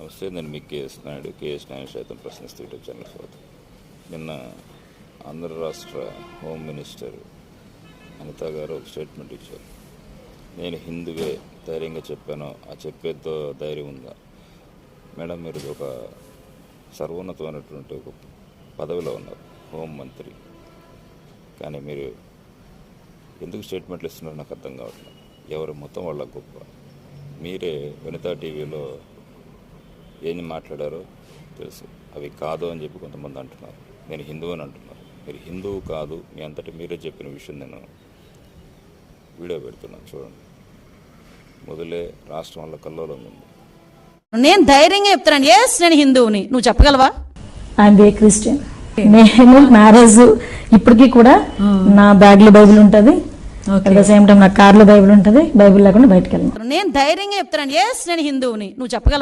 నమస్తే నేను మీ కేఎస్ నాయుడు. కేఎస్ నాయుడు శాతం ప్రశ్నిస్తూ యూట్యూబ్ ఛానల్ స్వాగతం. నిన్న ఆంధ్ర రాష్ట్ర హోమ్ మినిస్టర్ అనిత గారు ఒక స్టేట్మెంట్ ఇచ్చారు. నేను హిందువే ధైర్యంగా చెప్పాను ఆ చెప్పేతో ధైర్యం ఉందా? మేడం మీరు ఒక సర్వోన్నతమైనటువంటి ఒక పదవిలో ఉన్నారు హోం మంత్రి. కానీ మీరు ఎందుకు స్టేట్మెంట్లు ఇస్తున్నారో నాకు అర్థం కావట్లేదు. ఎవరు? మొత్తం వాళ్ళ గొప్ప. మీరే వనితా టీవీలో ఏం మాట్లాడారో తెలుసు. అవి కాదు అని చెప్పి కొంతమంది అంటున్నారు. నేను హిందువు అని అంటున్నారు. మీరు హిందువు కాదు మీ అంతటి మీరే చెప్పిన విషయం నేను వీడియో పెడుతున్నాను. చూడండి. మొదలే రాష్ట్రం వల్ల కల్లోలం ఉంది నేను ధైర్యంగా చెప్తున్నాను. ఎస్ నేను హిందువుని. నువ్వు చెప్పగలవా? ఐఎమ్ క్రిస్టియన్ నేను మ్యారేజ్ ఇప్పటికీ కూడా నా బ్యాగ్లో బైబిల్ ఉంటది. అట్ ద సేమ్ టైం నా కార్లో బైబిల్ ఉంటది. బైబిల్ లేకుండా బయటకు వెళ్ళను. నేను ధైర్యంగా చెప్తున్నాను. ఎస్ నేను హిందువుని. నువ్వు చెప్పగలవా?